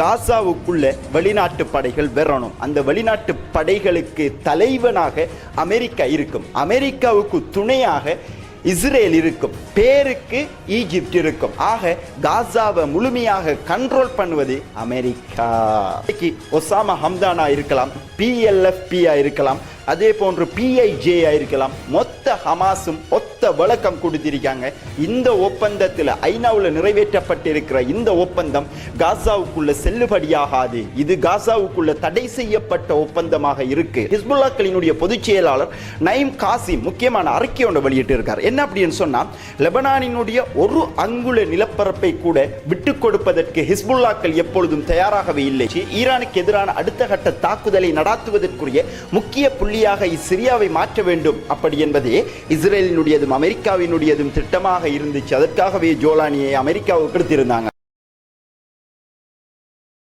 காசாவுக்குள்ள வெளிநாட்டு படைகள் வரணும் அந்த வெளிநாட்டு படைகளுக்கு தலைவனாக அமெரிக்கா இருக்கும். அமெரிக்காவுக்கு துணையாக இஸ்ரேல் இருக்கும். பேருக்கு ஈஜிப்ட் இருக்கும். ஆக காசாவை முழுமையாக கண்ட்ரோல் பண்ணுவது அமெரிக்கா. ஒசாமா ஹம்தானா இருக்கலாம். பிஎல்எஃபியா இருக்கலாம். அதே போன்று பிஐஜேயா இருக்கலாம் மொத்த ஹமாஸும் ஒத்த விளக்கம் கொடுத்திருக்காங்க. இந்த ஒப்பந்தத்தில் ஐநாவில் நிறைவேற்றப்பட்டிருக்கிற இந்த ஒப்பந்தம் காசாவுக்குள்ள செல்லுபடியாகாது. இது காசாவுக்குள்ள தடை செய்யப்பட்ட ஒப்பந்தமாக இருக்கு. ஹிஸ்புல்லாக்களினுடைய பொதுச் செயலாளர் நயீம் காசிம் முக்கியமான அறிக்கை ஒன்று வெளியிட்டு இருக்கார் என்ன அப்படின்னு சொன்னா லெபனானினுடைய ஒரு அங்குல நிலப்பரப்பை கூட விட்டுக் கொடுப்பதற்கு ஹிஸ்புல்லாக்கள் எப்பொழுதும் தயாராகவே இல்லை. ஈரானுக்கு எதிரான அடுத்த கட்ட தாக்குதலை நடாத்துவதற்குரிய முக்கிய புள்ளி புள்ளியாக இச்சிரியாவை மாற்ற வேண்டும். அப்படி என்பதே இஸ்ரேலினுடையதும் அமெரிக்காவினுடையதும் திட்டமாக இருந்துச்சு. அதற்காகவே ஜோலானியை அமெரிக்காவுக்கு எடுத்திருந்தாங்க.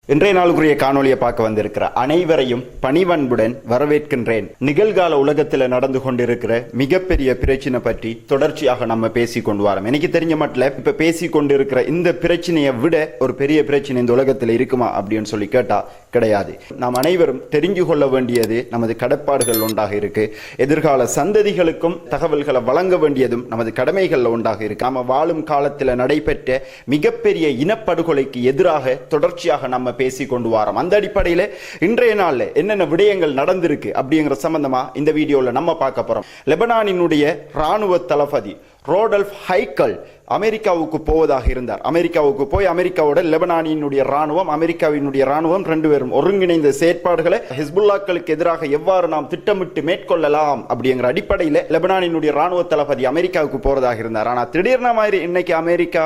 இன்றைய நாளுக்குரிய காணொலியை பார்க்க வந்திருக்கிற அனைவரையும் பணிவன்புடன் வரவேற்கின்றேன். நிகழ்கால உலகத்தில் நடந்து கொண்டிருக்கிற மிகப்பெரிய பிரச்சனை பற்றி தொடர்ச்சியாக நம்ம பேசி கொண்டு வரோம். எனக்கு தெரிஞ்ச மட்டும் இப்ப பேசி கொண்டிருக்கிற இந்த பிரச்சனையை விட ஒரு பெரிய பிரச்சனை இந்த உலகத்தில் இருக்குமா அப்படின்னு சொல்லி கேட்டா கிடையாது. நாம் அனைவரும் தெரிஞ்சு கொள்ள வேண்டியது நமது கடப்பாடுகள் ஒன்றாக இருக்கு. எதிர்கால சந்ததிகளுக்கும் தகவல்களை வழங்க வேண்டியதும் நமது கடமைகள் ஒன்றாக இருக்கு. நாம வாழும் காலத்தில் நடைபெற்ற மிகப்பெரிய இனப்படுகொலைக்கு எதிராக தொடர்ச்சியாக நம்ம பேசி கொண்டு வரோம். அந்த அடிப்படையில் இன்றைய நாளில் என்னென்ன விடயங்கள் நடந்திருக்கு அப்படிங்கிற சம்பந்தமா இந்த வீடியோவில் நம்ம பார்க்க போறோம். லெபனானினுடைய ராணுவ தளபதி ரோடல்ஃப் ஹைக்கல் அமெரிக்காவுக்கு போவதாக இருந்தார். அமெரிக்காவுக்கு போய் அமெரிக்காவோட லெபனானியினுடைய ராணுவம் அமெரிக்காவினுடைய ராணுவம் ரெண்டு பேரும் ஒருங்கிணைந்த செயற்பாடுகளை ஹிஸ்புல்லாக்களுக்கு எதிராக எவ்வாறு நாம் திட்டமிட்டு மேற்கொள்ளலாம் அப்படிங்கிற அடிப்படையில் லெபனானினுடைய ராணுவ தளபதி அமெரிக்காவுக்கு போறதாக இருந்தார். ஆனால் திடீர்ன மாதிரி இன்னைக்கு அமெரிக்கா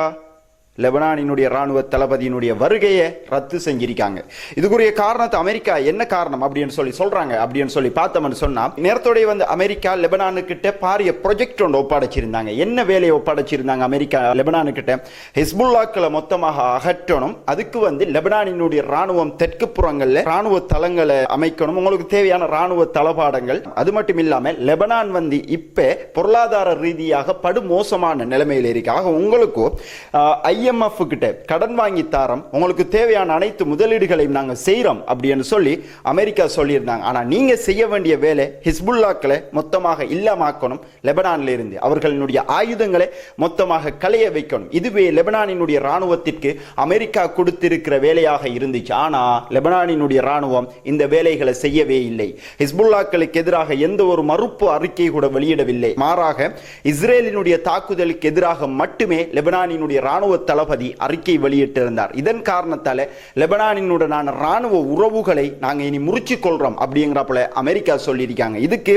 லெபனானினுடைய ராணுவ தளபதியினுடைய வருகையை ரத்து செஞ்சிருக்காங்க. இதுக்குரிய காரணத்தை அமெரிக்கா. என்ன காரணம் அப்படின்னு சொல்லி சொல்றாங்க. அப்படின்னு சொல்லி பார்த்தோம்னு சொன்னா நேரத்தோடைய வந்து அமெரிக்கா லெபனானுக்கிட்ட பாரிய ப்ரொஜெக்ட் ஒன்று ஒப்படைச்சிருந்தாங்க. என்ன வேலையை ஒப்படைச்சிருந்தாங்க அமெரிக்கா லெபனானுக்கிட்ட? ஹிஸ்புல்லாக்களை மொத்தமாக அகற்றணும். அதுக்கு வந்து லெபனானினுடைய ராணுவம் தெற்கு புறங்களில் ராணுவ தளங்களை அமைக்கணும். உங்களுக்கு தேவையான ராணுவ தளபாடங்கள். அது மட்டும் இல்லாமல் லெபனான் வந்து இப்போ பொருளாதார ரீதியாக படுமோசமான நிலைமையில் இருக்காக உங்களுக்கும் ஐ ஐஎம்எஃப் கிட்ட கடன் வாங்கி தாரம் உங்களுக்கு தேவையான அனைத்து முதலீடுகளையும் நாங்கள் செய்கிறோம் அப்படின்னு சொல்லி அமெரிக்கா சொல்லியிருந்தாங்க. ஆனால் நீங்கள் செய்ய வேண்டிய வேலை ஹிஸ்புல்லாக்களை மொத்தமாக இல்லாமாக்கணும் லெபனானில் இருந்து. அவர்களினுடைய ஆயுதங்களை மொத்தமாக களைய வைக்கணும். இதுவே லெபனானினுடைய இராணுவத்திற்கு அமெரிக்கா கொடுத்திருக்கிற வேலையாக இருந்துச்சு. ஆனால் லெபனானினுடைய இராணுவம் இந்த வேலைகளை செய்யவே இல்லை. ஹிஸ்புல்லாக்களுக்கு எதிராக எந்த ஒரு மறுப்பு அறிக்கை கூட வெளியிடவில்லை. மாறாக இஸ்ரேலினுடைய தாக்குதலுக்கு எதிராக மட்டுமே லெபனானினுடைய ராணுவ தளபதி அறிக்கை வெளியிட்டிருந்தார். இதன் காரணத்தால் லெபனானினுடனான இராணுவ உறவுகளை நாங்கள் இனி முறிச்சு கொள்கிறோம் அப்படிங்கிறப்பல அமெரிக்கா சொல்லியிருக்காங்க. இதுக்கு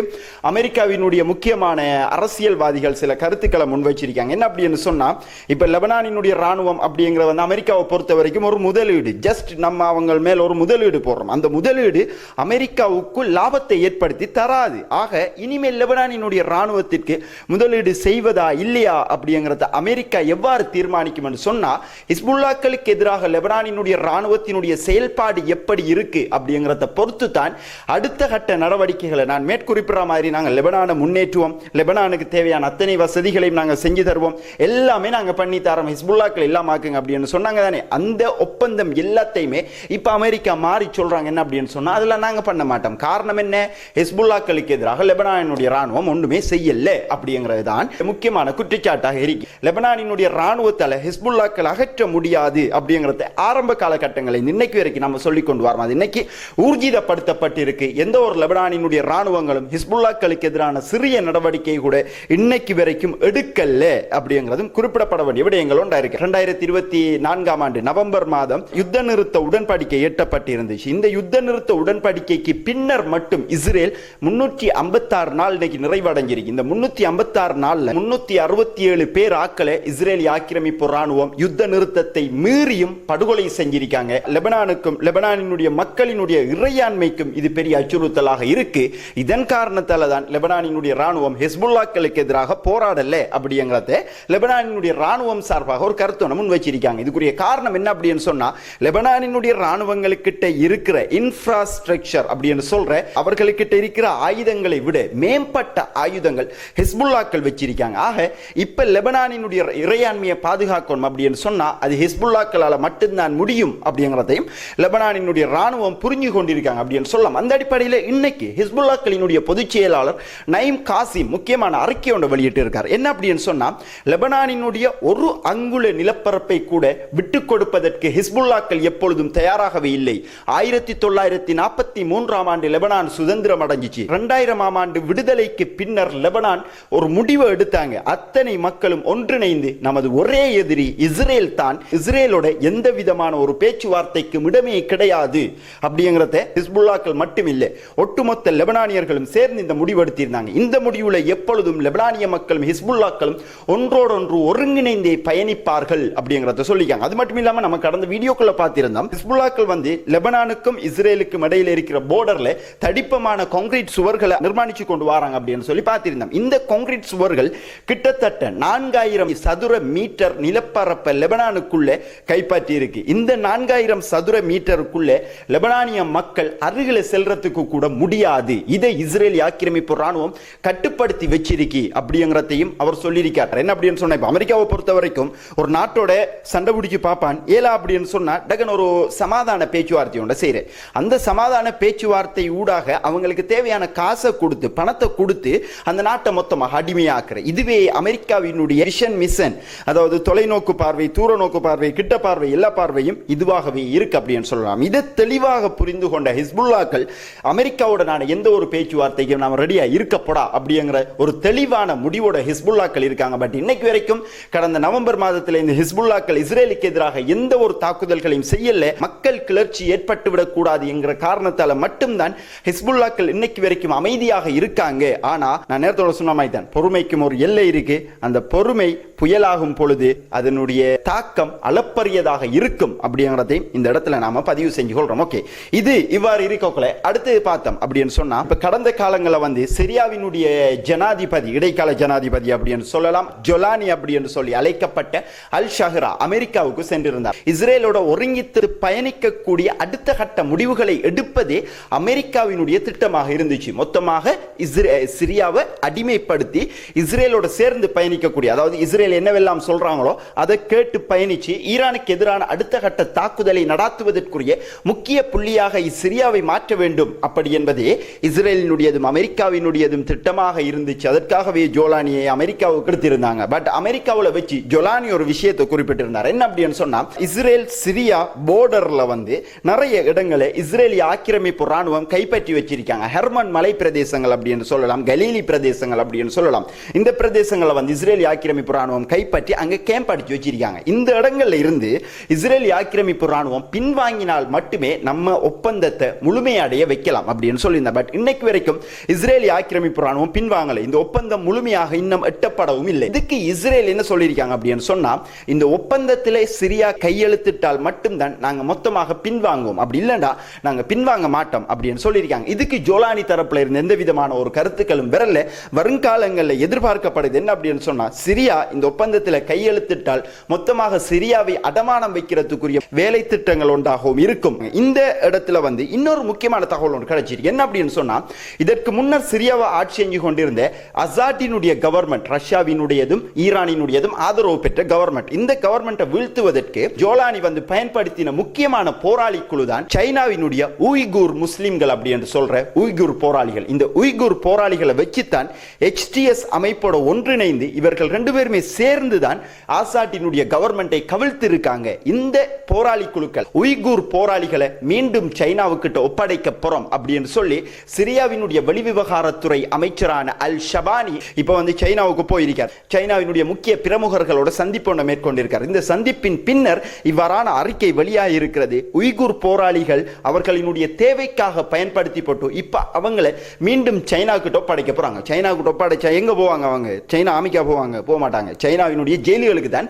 அமெரிக்காவினுடைய முக்கியமான அரசியல்வாதிகள் சில கருத்துக்களை முன்வைச்சிருக்காங்க. என்ன அப்படின்னு சொன்னால் இப்போ லெபனானினுடைய இராணுவம் அப்படிங்கிற வந்து அமெரிக்காவை பொறுத்த வரைக்கும் ஒரு முதலீடு. ஜஸ்ட் நம்ம அவங்க மேல் ஒரு முதலீடு போடுறோம். அந்த முதலீடு அமெரிக்காவுக்கு லாபத்தை ஏற்படுத்தி தராது. ஆக இனிமேல் லெபனானினுடைய இராணுவத்திற்கு முதலீடு செய்வதா இல்லையா அப்படிங்கிறத அமெரிக்கா எவ்வாறு தீர்மானிக்கும் என்று சொன்னா ஹிஸ்புல்லாக்களுக்கு எதிராக லெபனானினுடைய ராணுவத்தினுடைய செயல்பாடு எப்படி இருக்கு அப்படிங்கிறத பொறுத்து தான் அடுத்த கட்ட நடவடிக்கைகளை நான் மேற்குறிப்பிடுற மாதிரி நாங்கள் லெபனானை முன்னேற்றுவோம். லெபனானுக்கு தேவையான அத்தனை வசதிகளையும் நாங்கள் செஞ்சு தருவோம். எல்லாமே நாங்கள் பண்ணி தரோம். ஹிஸ்புல்லாக்கள் எல்லாம் ஆக்குங்க அப்படின்னு சொன்னாங்க தானே. அந்த ஒப்பந்தம் எல்லாத்தையுமே இப்போ அமெரிக்கா மாறி சொல்றாங்க. என்ன அப்படின்னு சொன்னா அதெல்லாம் நாங்கள் பண்ண மாட்டோம். காரணம் என்ன? ஹிஸ்புல்லாக்களுக்கு எதிராக லெபனானினுடைய ராணுவம் ஒன்றுமே செய்யல அப்படிங்கிறது தான் முக்கியமான குற்றச்சாட்டாக இருக்கு. லெபனானினுடைய ராணுவத்தால் ஹிஸ்புல்லாக்கள் அகற்ற முடியாது அப்படிங்கிறத ஆரம்ப காலகட்டங்களில் இன்னைக்கு வரைக்கும் நம்ம சொல்லி கொண்டு வரோம். அது இன்னைக்கு ஊர்ஜிதப்படுத்தப்பட்டிருக்கு. எந்த ஒரு லெபனானினுடைய ராணுவங்களும் ஹிஸ்புல்லாக்களுக்கு எதிரான சிறிய நடவடிக்கை கூட இன்னைக்கு வரைக்கும் எடுக்கல அப்படிங்கிறதும் குறிப்பிடப்பட வேண்டிய விடயங்கள் ஒன்றா ரெண்டாயிரத்தி இருபத்தி நான்காம் ஆண்டு நவம்பர் மாதம் யுத்த நிறுத்த உடன்படிக்கை எட்டப்பட்டிருந்துச்சு. இந்த யுத்த நிறுத்த உடன்படிக்கைக்கு பின்னர் மட்டும் இஸ்ரேல் முன்னூற்றி ஐம்பத்தாறு நாள் இன்னைக்கு நிறைவடைஞ்சிருக்கு. இந்த முன்னூத்தி ஐம்பத்தாறு நாள்ல முன்னூத்தி அறுபத்தி ஏழு பேர் ஆக்களை இஸ்ரேலி ஆக்கிரமிப்பு ராணுவம் ராணுவம் யுத்த நிறுத்தத்தை மீறியும் படுகொலை செஞ்சிருக்காங்க. லெபனானுக்கும் லெபனானினுடைய மக்களினுடைய இறையாண்மைக்கும் இது பெரிய அச்சுறுத்தலாக இருக்கு. இதன் காரணத்தால தான் லெபனானினுடைய ராணுவம் ஹெஸ்புல்லாக்களுக்கு எதிராக போராடல அப்படிங்கிறத லெபனானினுடைய ராணுவம் சார்பாக ஒரு கருத்து முன் வச்சிருக்காங்க இதுக்குரிய காரணம் என்ன அப்படின்னு சொன்னா லெபனானினுடைய ராணுவங்களுக்கிட்ட இருக்கிற இன்ஃப்ராஸ்ட்ரக்சர் அப்படின்னு சொல்ற அவர்களுக்கிட்ட இருக்கிற ஆயுதங்களை விட மேம்பட்ட ஆயுதங்கள் ஹெஸ்புல்லாக்கள் வச்சிருக்காங்க. ஆக இப்ப லெபனானினுடைய இறையாண்மையை பாதுகாக்கணும் அப்படின்னு சொன்னா அது ஹிஸ்புல்லாக்களால் மட்டும்தான் முடியும் அப்படிங்கிறதையும் லெபனானினுடைய ராணுவம் புரிஞ்சு கொண்டிருக்காங்க அப்படின்னு சொல்லலாம். அந்த அடிப்படையில் இன்னைக்கு ஹிஸ்புல்லாக்களினுடைய பொதுச் செயலாளர் நயீம் காசிம் முக்கியமான அறிக்கை ஒன்று வெளியிட்டு இருக்கார் என்ன அப்படின்னு சொன்னால் லெபனானினுடைய ஒரு அங்குல நிலப்பரப்பை கூட விட்டு கொடுப்பதற்கு ஹிஸ்புல்லாக்கள் எப்பொழுதும் தயாராகவே இல்லை. ஆயிரத்தி தொள்ளாயிரத்தி நாற்பத்தி மூன்றாம் ஆண்டு லெபனான் சுதந்திரம் அடைஞ்சிச்சு. ரெண்டாயிரமாம் ஆண்டு விடுதலைக்கு பின்னர் லெபனான் ஒரு முடிவை எடுத்தாங்க. அத்தனை மக்களும் ஒன்றிணைந்து நமது ஒரே எதிரி இஸ்ரேல் தான் இஸ்ரேலோட எந்த விதமான ஒரு பேச்சுவார்த்தைக்கும் இடமே கிடையாது அப்படிங்கிறத ஹிஸ்புல்லாக்கள் மட்டுமில்லை. ஒட்டுமொத்த லெபனானியர்களும் சேர்ந்து இந்த முடிவெடுத்திருந்தாங்க இந்த முடிவுல எப்பொழுதும் லெபனானிய மக்களும் ஹிஸ்புல்லாக்களும் ஒன்றோடொன்று ஒருங்கிணைந்தே பயணிப்பார்கள் அப்படிங்கிறத சொல்லிக்காங்க அது மட்டும் இல்லாம நம்ம கடந்த வீடியோக்குள்ள பார்த்திருந்தோம். ஹிஸ்புல்லாக்கள் வந்து லெபனானுக்கும் இஸ்ரேலுக்கும் இடையில இருக்கிற போர்டர்ல தடிப்பமான கான்கிரீட் சுவர்களை நிர்மாணிச்சு கொண்டு வராங்க அப்படின்னு சொல்லி பார்த்திருந்தோம். இந்த கான்கிரீட் சுவர்கள் கிட்டத்தட்ட நான்காயிரம் சதுர மீட்டர் நிலப்பர நிலப்பரப்பை லெபனானுக்குள்ளே கைப்பற்றி இருக்கு இந்த நான்காயிரம் சதுர மீட்டருக்குள்ள லெபனானிய மக்கள் அருகில் செல்றதுக்கு கூட முடியாது. இதை இஸ்ரேல் ஆக்கிரமிப்பு ராணுவம் கட்டுப்படுத்தி வச்சிருக்கி அப்படிங்கிறதையும் அவர் சொல்லியிருக்கார். என்ன அப்படின்னு சொன்னா இப்போ அமெரிக்காவை பொறுத்த வரைக்கும் ஒரு நாட்டோட சண்டை பிடிச்சி பார்ப்பான் ஏலா அப்படின்னு சொன்னா டகன் ஒரு சமாதான பேச்சுவார்த்தையோட செய்யற அந்த சமாதான பேச்சுவார்த்தை ஊடாக அவங்களுக்கு தேவையான காசை கொடுத்து பணத்தை கொடுத்து அந்த நாட்டை மொத்தமாக அடிமையாக்குற இதுவே அமெரிக்காவினுடைய விஷன் மிஷன் அதாவது தொலைநோக்கு பார்வை தூர நோக்கு பார்வை கிட்ட பார்வை எல்லா பார்வையும் இதுவாகவே இருக்கு அப்படின்னு சொல்லலாம். இதை தெளிவாக புரிந்து கொண்ட ஹிஸ்புல்லாக்கள் அமெரிக்காவுடனான எந்த ஒரு பேச்சுவார்த்தைக்கும் நாம் ரெடியா இருக்கப்படா அப்படிங்கிற ஒரு தெளிவான முடிவோட ஹிஸ்புல்லாக்கள் இருக்காங்க. பட் இன்னைக்கு வரைக்கும் கடந்த நவம்பர் மாதத்தில் இந்த ஹிஸ்புல்லாக்கள் இஸ்ரேலுக்கு எதிராக எந்த ஒரு தாக்குதல்களையும் செய்யல. மக்கள் கிளர்ச்சி ஏற்பட்டு விடக்கூடாது என்கிற காரணத்தால் மட்டும்தான் ஹிஸ்புல்லாக்கள் இன்னைக்கு வரைக்கும் அமைதியாக இருக்காங்க. ஆனா நான் நேரத்தோட சொன்ன மாதிரி தான் பொறுமைக்கும் ஒரு எல்லை இருக்கு. அந்த பொறுமை புயலாகும் பொழுது அதனுடைய தாக்கம் அளப்பரியதாக இருக்கும் அப்படிங்கிறதையும் இந்த இடத்துல நாம பதிவு செஞ்சு கொள்றோம் ஓகே இது இவ்வாறு இருக்கக்குள்ள அடுத்து பார்த்தோம் அப்படின்னு சொன்னா இப்ப கடந்த காலங்களில் வந்து சிரியாவினுடைய ஜனாதிபதி இடைக்கால ஜனாதிபதி அப்படின்னு சொல்லலாம் ஜொலானி அப்படின்னு சொல்லி அழைக்கப்பட்ட அல் ஷஹ்ரா அமெரிக்காவுக்கு சென்றிருந்தார். இஸ்ரேலோட ஒருங்கித்து பயணிக்கக்கூடிய அடுத்த கட்ட முடிவுகளை எடுப்பதே அமெரிக்காவினுடைய திட்டமாக இருந்துச்சு. மொத்தமாக இஸ்ரே சிரியாவை அடிமைப்படுத்தி இஸ்ரேலோட சேர்ந்து பயணிக்கக்கூடிய அதாவது இஸ்ரேல் என்னவெல்லாம் சொல்றாங்களோ அதை கேட்டு பயணிச்சு ஈரானுக்கு எதிரான அடுத்த கட்ட தாக்குதலை நடாத்துவதற்குரிய முக்கிய புள்ளியாக சிரியாவை மாற்ற வேண்டும். அப்படி என்பதே இஸ்ரேலினுடையதும் அமெரிக்காவினுடையதும் திட்டமாக இருந்துச்சு. அதற்காகவே ஜோலானியை அமெரிக்காவுக்கு எடுத்திருந்தாங்க. பட் அமெரிக்காவில் வச்சு ஜோலானி ஒரு விஷயத்தை குறிப்பிட்டிருந்தார். என்ன அப்படின்னு சொன்னால் இஸ்ரேல் சிரியா போர்டரில் வந்து நிறைய இடங்களை இஸ்ரேலிய ஆக்கிரமிப்பு ராணுவம் கைப்பற்றி வச்சிருக்காங்க. ஹெர்மன் மலை பிரதேசங்கள் அப்படின்னு சொல்லலாம் கலீலி பிரதேசங்கள் அப்படின்னு சொல்லலாம். இந்த பிரதேசங்களை வந்து இஸ்ரேலிய ஆக்கிரமிப்பு ராணுவம் கைப்பற்றி அங்கே கேம்ப் அடிச்சு வச்சு வச்சிருக்காங்க இந்த இடங்கள்ல இருந்து இஸ்ரேல் ஆக்கிரமிப்பு ராணுவம் பின்வாங்கினால் மட்டுமே நம்ம ஒப்பந்தத்தை முழுமையடைய வைக்கலாம் அப்படின்னு சொல்லியிருந்தேன் பட் இன்னைக்கு வரைக்கும் இஸ்ரேல் ஆக்கிரமிப்பு ராணுவம் பின்வாங்கலை. இந்த ஒப்பந்தம் முழுமையாக இன்னும் எட்டப்படவும் இல்லை. இதுக்கு இஸ்ரேல் என்ன சொல்லியிருக்காங்க அப்படின்னு சொன்னா இந்த ஒப்பந்தத்தில் சிரியா கையெழுத்திட்டால் மட்டும்தான் நாங்க மொத்தமாக பின்வாங்குவோம். அப்படி இல்லைண்டா நாங்க பின்வாங்க மாட்டோம் அப்படின்னு சொல்லியிருக்காங்க. இதுக்கு ஜோலானி தரப்புல இருந்து எந்த விதமான ஒரு கருத்துக்களும் வரல. வருங்காலங்களில் எதிர்பார்க்கப்படுது என்ன அப்படின்னு சொன்னா சிரியா இந்த ஒப்பந்தத்தில் கையெழுத்திட்டால் மொத்தமாக சிரியாவை அடமானம் வைக்கிறதுக்குரிய வேலை திட்டங்கள் ஒன்றாகவும் இருக்கும். இந்த இடத்துல வந்து இன்னொரு முக்கியமான தகவல் ஒன்று கிடைச்சிருக்கு. என்ன அப்படின்னு சொன்னா இதற்கு முன்னர் சிரியாவை ஆட்சி செஞ்சு கொண்டிருந்த அசாட்டினுடைய கவர்மெண்ட் ரஷ்யாவினுடையதும் ஈரானினுடையதும் ஆதரவு பெற்ற கவர்மெண்ட் இந்த கவர்மெண்ட்டை வீழ்த்துவதற்கு ஜோலானி வந்து பயன்படுத்தின முக்கியமான போராளி குழு தான் சைனாவினுடைய உய்கூர் முஸ்லிம்கள் அப்படி என்று சொல்ற உய்கூர் போராளிகள். இந்த உய்கூர் போராளிகளை வச்சுத்தான் HTS அமைப்போட ஒன்றிணைந்து இவர்கள் ரெண்டு பேருமே சேர்ந்து தான் ஆசாட்டினுடைய கவர்மெண்ட்டை கவிழ்த்து இருக்காங்க இந்த போராளி குழுக்கள் உய்கூர் போராளிகளை மீண்டும் சைனாவுக்கிட்ட ஒப்படைக்க போறோம் அப்படின்னு சொல்லி சிரியாவினுடைய வெளிவிவகாரத்துறை அமைச்சரான அல் ஷபானி இப்ப வந்து சைனாவுக்கு போயிருக்கார். சைனாவினுடைய முக்கிய பிரமுகர்களோட சந்திப்பு ஒன்று மேற்கொண்டிருக்கார். இந்த சந்திப்பின் பின்னர் இவ்வாறான அறிக்கை வெளியாக இருக்கிறது உய்கூர் போராளிகள் அவர்களினுடைய தேவைக்காக பயன்படுத்தி போட்டு இப்ப அவங்களை மீண்டும் சைனாவுக்கு ஒப்படைக்க போறாங்க. சைனாவுக்கு ஒப்படைச்சா எங்க போவாங்க அவங்க? சைனா அமெரிக்கா போவாங்க? போக மாட்டாங்க. சைனாவினுடைய ஜெயில்களுக்கு தான்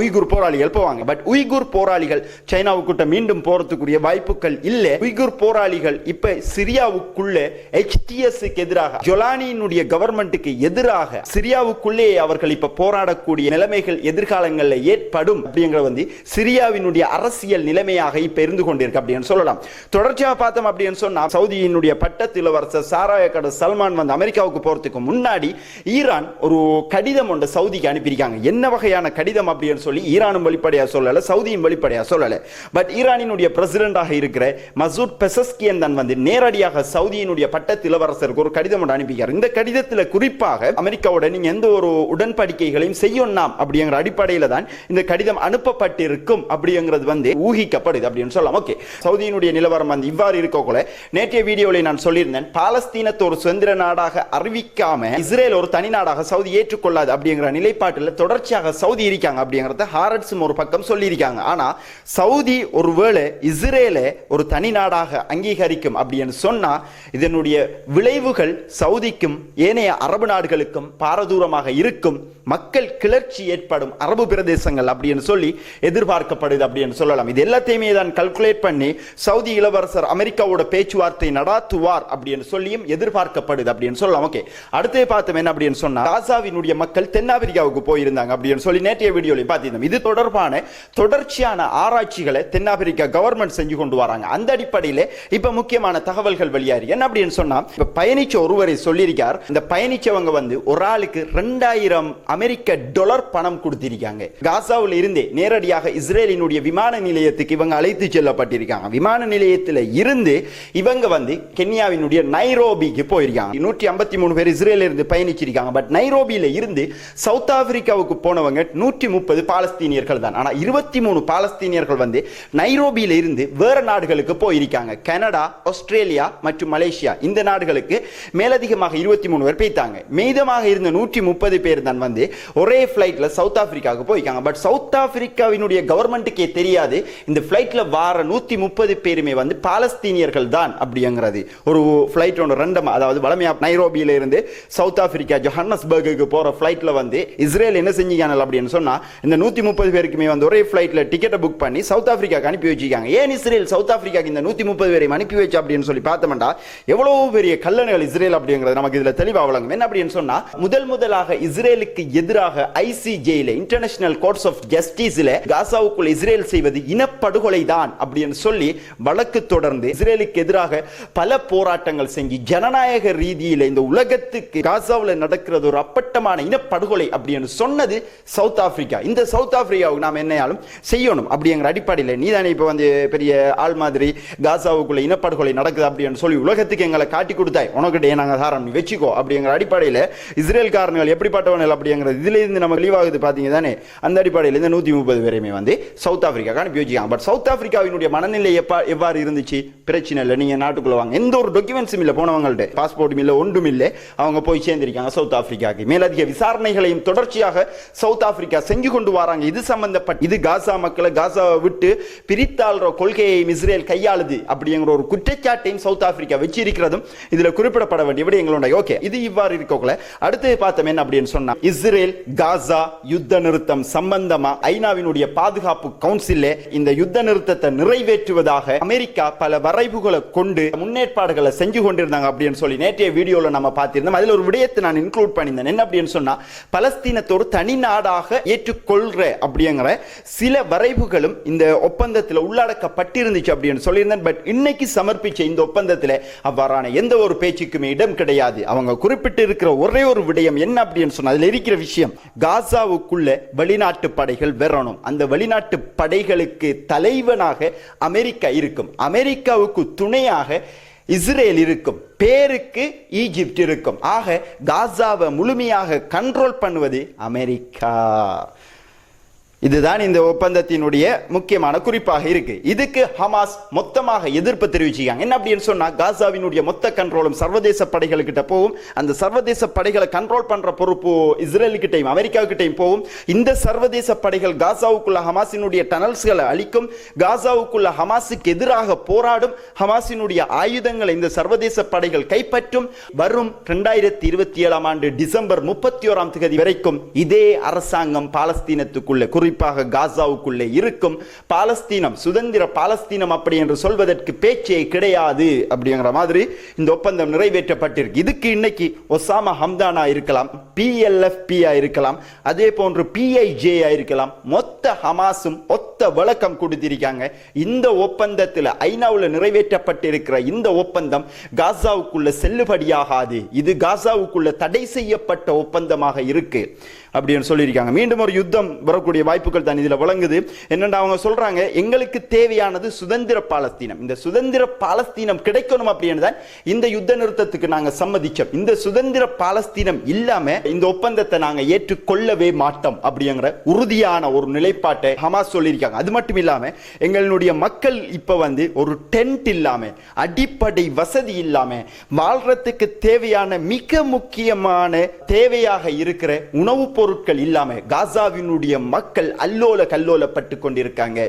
உய்குர் போராளிகள் போவாங்க. பட் உய்கூர் போராளிகள் சைனாவுக்கிட்ட மீண்டும் போறதுக்குரிய வாய்ப்புகள் இல்லை. உய்கூர் போராளிகள் இப்ப சிரியாவுக்குள்ள HTS-க்கு எதிராக ஜொலானியினுடைய கவர்மெண்ட்டுக்கு எதிராக சிரியாவுக்குள்ளே அவர்கள் இப்ப போராடக்கூடிய நிலைமைகள் எதிர்காலங்களில் ஏற்படும் அப்படிங்கிற வந்து சிரியாவினுடைய அரசியல் நிலைமையாக இப்ப இருந்து கொண்டிருக்கு அப்படின்னு சொல்லலாம். தொடர்ச்சியாக பார்த்தோம் அப்படின்னு சொன்னா சவுதியினுடைய பட்டத்து இளவரசர் சாராய கடை சல்மான் வந்து அமெரிக்காவுக்கு போறதுக்கு முன்னாடி ஈரான் ஒரு கடிதம் ஒன்று சவுதிக்கு அனுப்பியிருக்காங்க. என்ன வகையான கடிதம் யுத்தம் அப்படின்னு சொல்லி ஈரானும் வெளிப்படையாக சொல்லல சவுதியும் வெளிப்படையாக சொல்லலை. பட் ஈரானினுடைய பிரசிடண்டாக இருக்கிற மசூத் பெசஸ்கியன் தான் வந்து நேரடியாக சவுதியினுடைய பட்டத்து இளவரசருக்கு ஒரு கடிதம் ஒன்று அனுப்பிக்கிறார் இந்த கடிதத்தில் குறிப்பாக அமெரிக்காவோட நீங்கள் எந்த ஒரு உடன்படிக்கைகளையும் செய்யணும் அப்படிங்கிற அடிப்படையில் தான் இந்த கடிதம் அனுப்பப்பட்டிருக்கும் அப்படிங்கிறது வந்து ஊகிக்கப்படுது அப்படின்னு சொல்லலாம். ஓகே சவுதியினுடைய நிலவரம் வந்து இவ்வாறு இருக்கக்குள்ள நேற்றைய வீடியோவில் நான் சொல்லியிருந்தேன் பாலஸ்தீனத்தை ஒரு சுதந்திர நாடாக அறிவிக்காம இஸ்ரேல் ஒரு தனி நாடாக சவுதி ஏற்றுக்கொள்ளாது அப்படிங்கிற நிலைப்பாட்டில் தொடர்ச்சியாக சவுதி இருக்காங்க. அப்படிங்கறத ஹாரட்ஸும் ஒரு பக்கம் சொல்லியிருக்காங்க. ஆனால் சவுதி ஒருவேளை இஸ்ரேலை ஒரு தனி நாடாக அங்கீகரிக்கும் அப்படின்னு சொன்னால் இதனுடைய விளைவுகள் சவுதிக்கும் ஏனைய அரபு நாடுகளுக்கும் பாரதூரமாக இருக்கும். மக்கள் கிளர்ச்சி ஏற்படும் அரபு பிரதேசங்கள் அப்படின்னு சொல்லி எதிர்பார்க்கப்படுது அப்படின்னு சொல்லலாம். இது எல்லாத்தையுமே தான் கல்குலேட் பண்ணி சவுதி இளவரசர் அமெரிக்காவோட பேச்சுவார்த்தை நடாத்துவார் அப்படின்னு சொல்லியும் எதிர்பார்க்கப்படுது அப்படின்னு சொல்லலாம். ஓகே அடுத்தே பார்த்தோம் என்ன அப்படின்னு சொன்னால் காசாவினுடைய மக்கள் தென்னாப்பிரிக்காவுக்கு போயிருந்தாங்க அப்படின்னு சொல்லி நேற்றைய வீடியோ வீடியோலையும் பார்த்திருந்தோம். இது தொடர்பான தொடர்ச்சியான ஆராய்ச்சிகளை தென்னாப்பிரிக்கா கவர்மெண்ட் செஞ்சு கொண்டு வராங்க. அந்த அடிப்படையில் இப்போ முக்கியமான தகவல்கள் வெளியாகி என்ன அப்படின்னு சொன்னால் இப்போ பயணிச்ச ஒருவரை சொல்லியிருக்கார் இந்த பயணிச்சவங்க வந்து ஒரு ஆளுக்கு ரெண்டாயிரம் அமெரிக்க டாலர் பணம் கொடுத்திருக்காங்க. காசாவில் இருந்தே நேரடியாக இஸ்ரேலினுடைய விமான நிலையத்துக்கு இவங்க அழைத்து செல்லப்பட்டிருக்காங்க. விமான நிலையத்தில் இருந்து இவங்க வந்து கென்யாவினுடைய நைரோபிக்கு போயிருக்காங்க. நூற்றி ஐம்பத்தி மூணு பேர் இஸ்ரேலிருந்து பயணிச்சிருக்காங்க. பட் நைரோபியில் இருந்து சவுத் ஆப்பிரிக்காவுக்கு போனவங்க நூற்றி முப்பது பாலஸ்தீனியர்கள் தான். ஆனால் இருபத்தி மூணு பாலஸ்தீனியர்கள் வந்து நைரோபியில இருந்து வேறு நாடுகளுக்கு போயிருக்காங்க. கனடா ஆஸ்திரேலியா மற்றும் மலேசியா. இந்த நாடுகளுக்கு மேலதிகமாக இருபத்தி மூணு பேர் போய்த்தாங்க மீதமாக இருந்த நூற்றி முப்பது பேர் தான் வந்து ஒரே ஃப்ளைட்டில் சவுத் ஆப்பிரிக்காவுக்கு போயிருக்காங்க. பட் சவுத் ஆப்பிரிக்காவினுடைய கவர்மெண்ட்டுக்கே தெரியாது. இந்த ஃப்ளைட்டில் வார நூற்றி முப்பது பேருமே வந்து பாலஸ்தீனியர்கள் தான் அப்படிங்கிறது. ஒரு ஃப்ளைட்டோட ஒன்று அதாவது வளமையாக நைரோபியில இருந்து சவுத் ஆப்பிரிக்கா ஜொஹன்னஸ்பர்க்கு போகிற ஃப்ளைட்டில் வந்து இஸ்ரேல் என்ன செஞ்சுக்கானல் அப்படின்னு சொன்னால் இந்த நூத்தி முப்பது பேருக்குமே வந்து ஒரே ஃபிளைட்ல டிக்கெட்டை புக் பண்ணி சவுத் ஆஃப்ரிக்காவுக்கு அனுப்பி வச்சிருக்காங்க. ஏன் இஸ்ரேல் சவுத் ஆப்பிரிக்காக்கு இந்த நூத்தி முப்பது பேரை அனுப்பி வச்சு அப்படின்னு சொல்லி பார்த்தோம்னா எவ்வளோ பெரிய கல்லணைகள் இஸ்ரேல் அப்படிங்கிறது நமக்கு இதுல தெளிவாக வழங்கும். என்ன அப்படின்னு சொன்னா முதல் முதலாக இஸ்ரேலுக்கு எதிராக ஐசிஜேல இன்டர்நேஷனல் கோர்ட்ஸ் ஆஃப் ஜஸ்டிஸில் காசாவுக்குள் இஸ்ரேல் செய்வது இனப்படுகொலை தான் அப்படின்னு சொல்லி வழக்கு தொடர்ந்து இஸ்ரேலுக்கு எதிராக பல போராட்டங்கள் செஞ்சு ஜனநாயக ரீதியில் இந்த உலகத்துக்கு காசாவில் நடக்கிறது ஒரு அப்பட்டமான இனப்படுகொலை அப்படின்னு சொன்னது சவுத் ஆப்பிரிக்கா இந்த சவுத் ஆப்பிரிக்காவுக்கு நாம் என்னையாலும் செய்யணும். அப்படிங்கிற அடிப்படையில் நீ தானே இப்போ வந்து பெரிய ஆள் மாதிரி காசாவுக்குள்ள இனப்படுகொலை நடக்குது அப்படின்னு சொல்லி உலகத்துக்கு எங்களை காட்டி கொடுத்தாய். உனக்கிட்டே நாங்கள் தாரம் நீ வச்சுக்கோ. அப்படிங்கிற அடிப்படையில் இஸ்ரேல்காரர்கள் எப்படிப்பட்டவர்கள் அப்படிங்கிறது இதுலேருந்து நம்ம லீவாகுது பார்த்தீங்க தானே? அந்த அடிப்படையில் இந்த நூற்றி முப்பது பேரையுமே வந்து சவுத் ஆப்பிரிக்காக்கு அனுப்பி வச்சுக்காங்க. பட் சவுத் ஆப்பிரிக்காவினுடைய மனநிலை எப்ப எவ்வாறு இருந்துச்சு? பிரச்சனை இல்லை. நீங்கள் நாட்டுக்குள்ளே வாங்க. எந்த ஒரு டாக்குமெண்ட்ஸும் இல்லை போனவங்கள்ட்ட. பாஸ்போர்ட்டும் இல்லை ஒன்றும் இல்லை. அவங்க போய் சேர்ந்திருக்காங்க. சவுத் ஆப்பிரிக்காக்கு மேலதிக விசாரணைகளையும் தொடர்ச்சியாக சவுத் ஆப்பிரிக்கா செஞ்சு கொண்டு வராங்க. இது சம்பந்தப்பட்ட இது காசா மக்களை காசாவை விட்டு பிரித்தாள்ற கொள்கையை இஸ்ரேல் கையாளுது அப்படிங்கிற ஒரு குற்றச்சாட்டையும் சவுத் ஆப்பிரிக்கா வச்சிருக்கிறதும் இதில் குறிப்பிடப்பட வேண்டிய விட எங்களுடைய ஓகே இது இவ்வாறு இருக்கோக்கல அடுத்து பார்த்தோம் என்ன அப்படின்னு சொன்னா இஸ்ரேல் காசா யுத்த நிறுத்தம் சம்பந்தமா ஐநாவினுடைய பாதுகாப்பு கவுன்சிலே இந்த யுத்த நிறுத்தத்தை நிறைவேற்றுவதாக அமெரிக்கா பல வர வரைவுகளை கொண்டு முன்னேற்பாடுகளை செஞ்சு கொண்டிருந்தாங்க அப்படின்னு சொல்லி நேற்றைய வீடியோவில் நம்ம பார்த்திருந்தோம். அதில் ஒரு விடயத்தை நான் இன்க்ளூட் பண்ணியிருந்தேன். என்ன அப்படின்னு சொன்னால் பலஸ்தீனத்தை ஒரு தனி நாடாக ஏற்றுக்கொள்கிற அப்படிங்கிற சில வரைவுகளும் இந்த ஒப்பந்தத்தில் உள்ளடக்கப்பட்டிருந்துச்சு அப்படின்னு சொல்லியிருந்தேன். பட் இன்னைக்கு சமர்ப்பிச்ச இந்த ஒப்பந்தத்தில் அவ்வாறான எந்த ஒரு பேச்சுக்குமே இடம் கிடையாது. அவங்க குறிப்பிட்டு இருக்கிற ஒரே ஒரு விடயம் என்ன அப்படின்னு சொன்னால் அதில் இருக்கிற விஷயம் காசாவுக்குள்ள வெளிநாட்டு படைகள் வரணும். அந்த வெளிநாட்டு படைகளுக்கு தலைவனாக அமெரிக்கா இருக்கும். அமெரிக்காவுக்கு துணையாக இஸ்ரேல் இருக்கும் பேருக்கு ஈஜிப்ட் இருக்கும். ஆக காசாவை முழுமையாக கண்ட்ரோல் பண்ணுவது அமெரிக்கா. இதுதான் இந்த ஒப்பந்தத்தினுடைய முக்கியமான குறிப்பாக இருக்கு. இதுக்கு ஹமாஸ் மொத்தமாக எதிர்ப்பு தெரிவிச்சிருக்காங்க. என்ன அப்படின்னு சொன்னா காசாவினுடைய மொத்த கண்ட்ரோலும் சர்வதேச படைகளுக்கிட்ட போகும். அந்த சர்வதேச படைகளை கண்ட்ரோல் பண்ற பொறுப்பு இஸ்ரேலுக்கிட்டையும் அமெரிக்காவுக்கிட்டையும் போகும். இந்த சர்வதேச படைகள் காசாவுக்குள்ள ஹமாஸினுடைய டனல்ஸ்களை அழிக்கும். காசாவுக்குள்ள ஹமாஸுக்கு எதிராக போராடும். ஹமாஸினுடைய ஆயுதங்களை இந்த சர்வதேச படைகள் கைப்பற்றும். வரும் இரண்டாயிரத்தி இருபத்தி ஏழாம் ஆண்டு டிசம்பர் முப்பத்தி ஓராம் தேதி வரைக்கும் இதே அரசாங்கம் பாலஸ்தீனத்துக்குள்ள குறிப்பாக காசாவுக்குள்ளே இருக்கும். பாலஸ்தீனம் சுதந்திர பாலஸ்தீனம் அப்படி என்று சொல்வதற்கு பேச்சே கிடையாது அப்படிங்கிற மாதிரி இந்த ஒப்பந்தம் நிறைவேற்றப்பட்டிருக்கு. இதுக்கு இன்னைக்கு ஒசாமா ஹம்தானா இருக்கலாம் பிஎல்எஃபியா இருக்கலாம் அதே போன்று பிஐஜே இருக்கலாம். மொத்த ஹமாஸும் ஒத்த விளக்கம் கொடுத்திருக்காங்க. இந்த ஒப்பந்தத்தில் ஐநாவில் நிறைவேற்றப்பட்டிருக்கிற இந்த ஒப்பந்தம் காசாவுக்குள்ள செல்லுபடியாகாது. இது காசாவுக்குள்ள தடை செய்யப்பட்ட ஒப்பந்தமாக இருக்கு. அப்படின்னு சொல்லியிருக்காங்க. மீண்டும் ஒரு யுத்தம் வரக்கூடிய வாய்ப்புகள் தான் இதில் வழங்குது என்னென்னா அவங்க சொல்றாங்க எங்களுக்கு தேவையானது சுதந்திர பாலஸ்தீனம். இந்த சுதந்திர பாலஸ்தீனம் கிடைக்கணும் அப்படின்னு தான் இந்த யுத்த நிறுத்தத்துக்கு நாங்க சம்மதிச்சோம். இந்த சுதந்திர பாலஸ்தீனம் இல்லாம இந்த ஒப்பந்தத்தை நாங்க ஏற்றுக்கொள்ளவே மாட்டோம் அப்படிங்கிற உறுதியான ஒரு நிலைப்பாட்டை ஹமாஸ் சொல்லியிருக்காங்க. அது மட்டும் இல்லாம எங்களுடைய மக்கள் இப்போ வந்து ஒரு டென்ட் இல்லாம அடிப்படை வசதி இல்லாம வாழ்றதுக்கு தேவையான மிக முக்கியமான தேவையாக இருக்கிற உணவுப் பொருட்கள் இல்லாம காசாவினுடைய மக்கள் அல்லோல கல்லோலப்பட்டு கொண்டிருக்காங்க.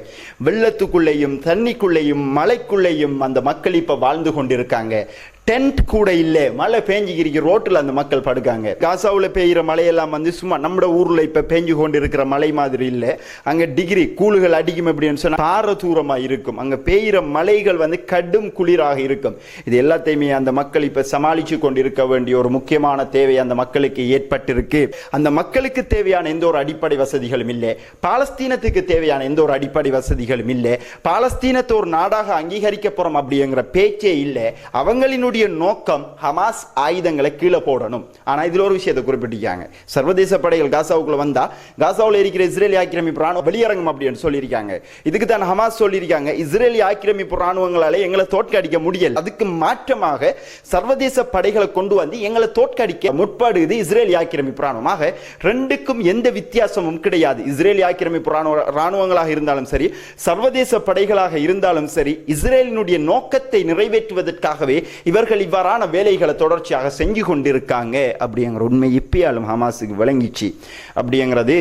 வெள்ளத்துக்குள்ளேயும் தண்ணிக்குள்ளேயும் மலைக்குள்ளேயும் அந்த மக்கள் இப்ப வாழ்ந்து கொண்டிருக்காங்க. டென்ட் கூட இல்லை. மழை பேஞ்சிக்கிறிக்கு ரோட்டில் அந்த மக்கள் படுக்காங்க. காசாவில் பெய்கிற மழையெல்லாம் வந்து சும்மா நம்ம ஊரில் இப்போ பேஞ்சு கொண்டு இருக்கிற மழை மாதிரி இல்லை. அங்கே டிகிரி கூழுகள் அடிக்கும் அப்படின்னு சொன்னால் பார தூரமாக இருக்கும். அங்கே பெய்கிற மலைகள் வந்து கடும் குளிராக இருக்கும். இது எல்லாத்தையுமே அந்த மக்கள் இப்போ சமாளித்து கொண்டு இருக்க வேண்டிய ஒரு முக்கியமான தேவை அந்த மக்களுக்கு ஏற்பட்டிருக்கு. அந்த மக்களுக்கு தேவையான எந்த ஒரு அடிப்படை வசதிகளும் இல்லை. பாலஸ்தீனத்துக்கு தேவையான எந்த ஒரு அடிப்படை வசதிகளும் இல்லை. பாலஸ்தீனத்தை ஒரு நாடாக அங்கீகரிக்க போறோம் அப்படிங்கிற பேச்சே இல்லை. அவங்களினுடைய நோக்கம் ஹமாஸ் ஆயுதங்களை கீழே போடணும். ஆனால் இதில் ஒரு விஷயத்தை குறிப்பிட்டிருக்காங்க. சர்வதேச படைகள் காசாவுக்குள்ள வந்தா காசாவில் இருக்கிற இஸ்ரேலி ஆக்கிரமிப்பு ராணுவம் வெளியிறங்கும் அப்படின்னு சொல்லியிருக்காங்க. இதுக்கு தான் ஹமாஸ் சொல்லியிருக்காங்க இஸ்ரேலி ஆக்கிரமிப்பு ராணுவங்களால எங்களை தோற்கடிக்க முடியல. அதுக்கு மாற்றமாக சர்வதேச படைகளை கொண்டு வந்து எங்களை தோற்கடிக்க முற்படுது இஸ்ரேலி ஆக்கிரமிப்பு ராணுவமாக. ரெண்டுக்கும் எந்த வித்தியாசமும் கிடையாது. இஸ்ரேலி ஆக்கிரமிப்பு ராணுவ ராணுவங்களாக இருந்தாலும் சரி சர்வதேச படைகளாக இருந்தாலும் சரி இஸ்ரேலினுடைய நோக்கத்தை நிறைவேற்றுவதற்காகவே இவர்கள் இவ்வாறான வேலைகளை தொடர்ச்சியாக செஞ்சு கொண்டிருக்காங்க அப்படிங்கிற உண்மை இப்பயாலும் ஹமாஸுக்கு விளங்கிச்சு அப்படிங்கிறது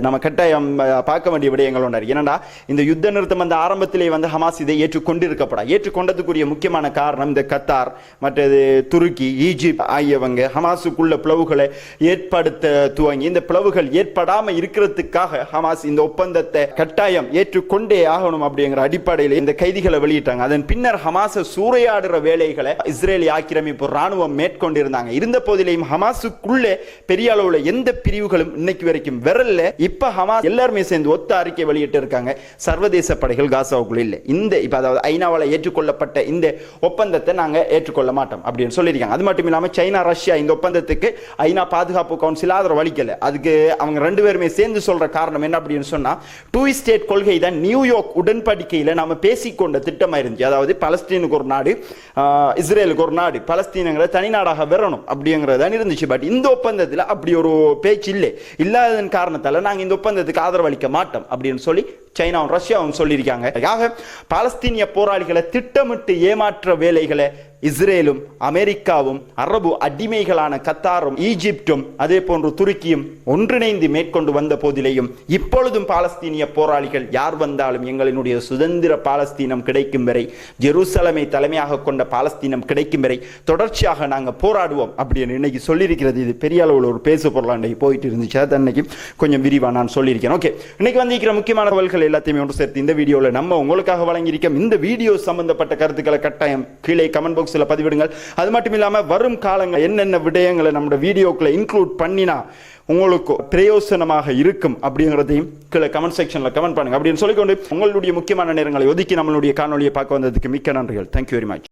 நம்ம கட்டாயம் பார்க்க வேண்டிய விடயங்கள் ஒன்றார் ஏன்னா இந்த யுத்த நிறுத்தம் அந்த ஆரம்பத்திலே வந்து ஹமாஸ் இதை ஏற்றுக்கொண்டிருக்கப்படா ஏற்றுக்கொண்டதுக்குரிய முக்கியமான காரணம் இந்த கத்தார் மற்றது துருக்கி ஈஜிப்ட் ஆகியவங்க ஹமாஸுக்குள்ள பிளவுகளை ஏற்படுத்த துவங்கி இந்த பிளவுகள் ஏற்படாமல் இருக்கிறதுக்காக ஹமாஸ் இந்த ஒப்பந்தத்தை கட்டாயம் ஏற்றுக்கொண்டே ஆகணும் அப்படிங்கிற அடிப்படையில் இந்த கைதிகளை வெளியிட்டாங்க. அதன் பின்னர் ஹமாஸை சூறையாடுற வேலைகளை இஸ்ரேலி ஆக்கிரமிப்பு ராணுவம் மேற்கொண்டிருந்தாங்க. இருந்த போதிலையும் ஹமாஸுக்குள்ளே பெரிய அளவுல எந்த பிரிவுகளும் இன்னைக்கு வரைக்கும் விரல்ல இப்ப ஹமாஸ் எல்லாருமே சேர்ந்து ஒத்த அறிக்கை வெளியிட்டு இருக்காங்க சர்வதேச படைகள் காசாவுக்குள்ள இல்லை. இந்த இப்ப அதாவது ஐநாவால ஏற்றுக்கொள்ளப்பட்ட இந்த ஒப்பந்தத்தை நாங்க ஏற்றுக்கொள்ள மாட்டோம் அப்படின்னு சொல்லியிருக்காங்க. அது மட்டும் இல்லாம சைனா ரஷ்யா இந்த ஒப்பந்தத்துக்கு ஐநா பாதுகாப்பு கவுன்சில் ஆதரவு அளிக்கல. அதுக்கு அவங்க ரெண்டு பேருமே சேர்ந்து சொல்ற காரணம் என்ன அப்படின்னு சொன்னா டூ ஸ்டேட் கொள்கை தான் நியூயார்க் உடன்படிக்கையில நாம பேசிக்கொண்ட திட்டமா இருந்துச்சு. அதாவது பலஸ்தீனுக்கு ஒரு நாடு இஸ்ரேலுக்கு ஒரு நாடு பலஸ்தீனங்களை தனிநாடாக வரணும் அப்படிங்கிறதான் இருந்துச்சு. பட் இந்த ஒப்பந்தத்தில் அப்படி ஒரு பேச்சு இல்லை. இல்லாததன் காரணத்தால நாங்கள் இந்த ஒப்பந்தத்துக்கு ஆதரவளிக்க மாட்டோம் அப்படின்னு சொல்லி சைனாவும் ரஷ்யாவும் சொல்லியிருக்காங்க. ஆக பாலஸ்தீனிய போராளிகளை திட்டமிட்டு ஏமாற்ற வேலைகளை இஸ்ரேலும் அமெரிக்காவும் அரபு அடிமைகளான கத்தாரும் ஈஜிப்டும் அதே போன்று துருக்கியும் ஒன்றிணைந்து மேற்கொண்டு வந்த போதிலேயும் இப்பொழுதும் பாலஸ்தீனிய போராளிகள் யார் வந்தாலும் எங்களினுடைய சுதந்திர பாலஸ்தீனம் கிடைக்கும் வரை ஜெருசலமை தலைமையாக கொண்ட பாலஸ்தீனம் கிடைக்கும் வரை தொடர்ச்சியாக நாங்கள் போராடுவோம் அப்படின்னு இன்னைக்கு சொல்லியிருக்கிறது. இது பெரிய அளவில் ஒரு பேசு பொருளாக போயிட்டு இருந்துச்சு. அது அன்னைக்கு கொஞ்சம் விரிவாக நான் சொல்லியிருக்கேன். ஓகே இன்னைக்கு வந்திருக்கிற முக்கியமான தகவல்கள் எல்லாத்தையுமே ஒன்று சேர்த்து இந்த வீடியோவில் நம்ம உங்களுக்காக வழங்கியிருக்கோம். இந்த வீடியோ சம்பந்தப்பட்ட கருத்துக்களை கட்டாயம் கீழே கமெண்ட் பாக்ஸ் பாக்ஸில் பதிவிடுங்கள். அது மட்டும் இல்லாமல் வரும் காலங்கள் என்னென்ன விடயங்களை நம்மளோட வீடியோக்களை இன்க்ளூட் பண்ணினா உங்களுக்கு பிரயோசனமாக இருக்கும் அப்படிங்கிறதையும் கீழே கமெண்ட் செக்ஷனில் கமெண்ட் பண்ணுங்க. அப்படின்னு சொல்லிக்கொண்டு உங்களுடைய முக்கியமான நேரங்களை ஒதுக்கி நம்மளுடைய காணொலியை பார்க்க வந்ததுக்கு மிக்க நன்றிகள். Thank you very much